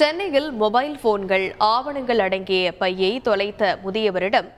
சென்னையில் மொபைல் போன்கள் ஆவணங்கள் அடங்கிய பையை தொலைத்த முதியவரிடம்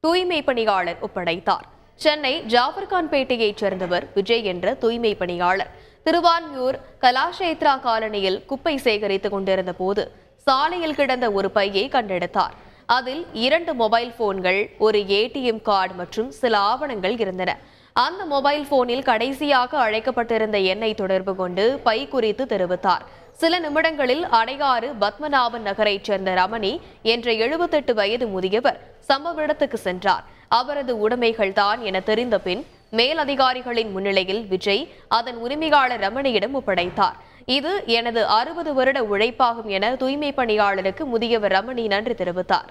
தூய்மை பணியாளர் ஒப்படைத்தார். சென்னை ஜாஃபர்கான்பேட்டையைச் சேர்ந்தவர் விஜய் என்ற தூய்மை பணியாளர். திருவான்மியூர் கலாஷேத்ரா காலனியில் குப்பை சேகரித்துக் கொண்டிருந்த போது சாலையில் கிடந்த ஒரு பையை கண்டெடுத்தார். அதில் இரண்டு மொபைல் போன்கள் ஒரு ஏடிஎம் கார்டு மற்றும் சில ஆவணங்கள் இருந்தன. அந்த மொபைல் போனில் கடைசியாக அழைக்கப்பட்டிருந்த எண்ணை தொடர்பு கொண்டு பை குறித்து தெரிவித்தார். சில நிமிடங்களில் அடையாறு பத்மநாபன் நகரைச் சேர்ந்த ரமணி என்ற எழுபத்தெட்டு வயது முதியவர் சம்பவ இடத்துக்கு சென்றார். அவரது உடைமைகள் தான் என தெரிந்த பின் மேலதிகாரிகளின் முன்னிலையில் விஜய் அதன் உரிமையாளர் ரமணியிடம் ஒப்படைத்தார். இது எனது அறுபது வருட உழைப்பாகும் என தூய்மை பணியாளருக்கு முதியவர் ரமணி நன்றி தெரிவித்தார்.